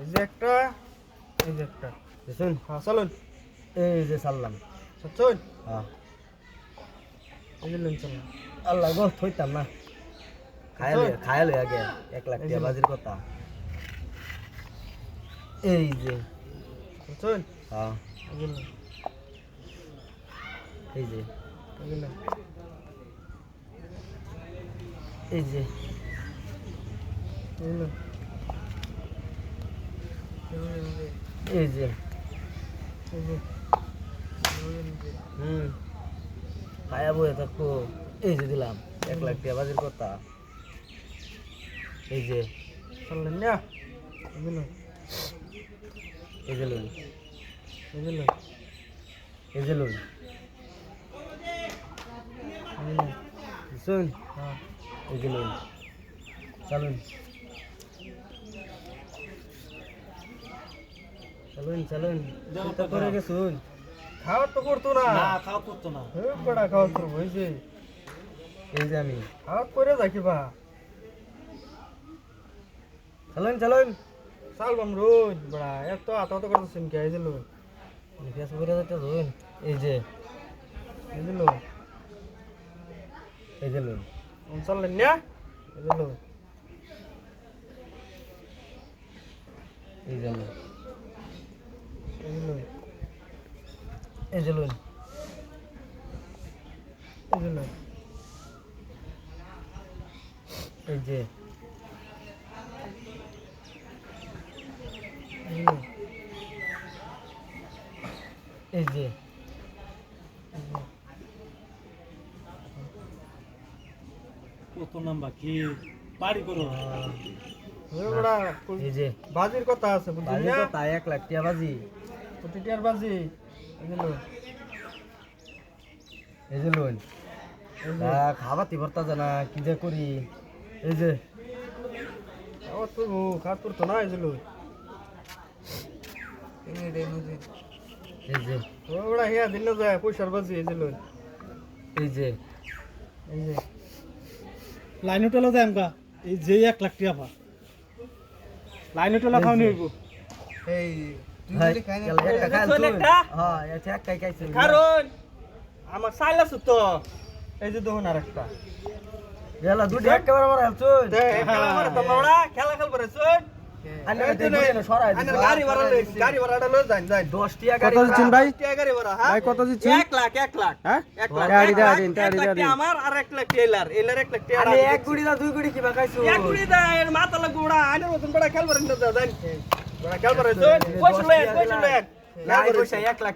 এই যে একটা এই যে একটা। শুন হ্যাঁ চলুন। এই যে সারলাম। চলুন। হ্যাঁ। এই যে লুন চলুন। আল্লাহ গো থইতাম না। খায়ালে খায়ালে আগে এক লাখ টাকা বাজির কথা। এই যে। চলুন। হ্যাঁ। এই যে এই যে। এই যে এই যে। হুম। খায়া বয়ে থাকব। এই যে দিলাম, এক লাখ টাকা বাজির কথা। এই যে চললেন না। এই যে লুন এই যে লুন এই যে চলুন। চলুন চলুন। চিন্তা করে গেছুন। খাওয়া তো করতো না। খাওয়া করতো না। হে বড়া খাওয়া করব এই যে। এই যে আমি। খাওয়া করে যাকি বা। চলুন চলুন। চালবাম রোজ বড়া এত আত আত করতেছেন কে এই যে লুন পেঁয়াজ করে যেতে ধরুন। এই যে। এই যে লুন এই যে লুন চললেন না। এই যে লুন এই যে লুন এই যে লুন এই যে এই যে এই এই কত নাম্বার কি? করো। এই যে। বাজির কথা আছে বুঝলি না? লাখ বাজি। প্রতিটিয়ার বাজি। এই যে লুন এই যে লুন এই যে খাবাতি ভর্তা জানা কি যে করি? এই যে। খাওয়া তো খাওয়া করতো না এই যে লুন এই যে ও বড়া হিয়া দিন না যায় পয়সার বাজি এই যে লুন এই যে। এই যে। লাইন যাই আমকা এই যে এক লাখ টাকা লাইন হোটেলে খাওয়া নিয়ে এই একটা। একটা? হ্যাঁ। কারণ আমার সাইল আছে তো। এই যে দেখুন আর একটা গেল দুটি একেবারে আমার হেল তুই। খেলা মারে তো বড়া খেলা খেল করে শুন আইনে দেখি না, সরাই দিছি। গাড়ি ভাড়া লইছি। গাড়ি ভাড়াটা লই যান যান দশ টিয়া গাড়ি কত দিচ্ছেন ভাড়া। ভাই গাড়ি ভাড়া হ্যাঁ? ভাই, কত দিচ্ছেন? এক লাখ এক লাখ। হ্যাঁ? এক লাখ গাড়ি এক দেয়া লাখ, দিন, এক গাড়ি লাখ দেয়া টিয়া দিন। আমার এক লাখ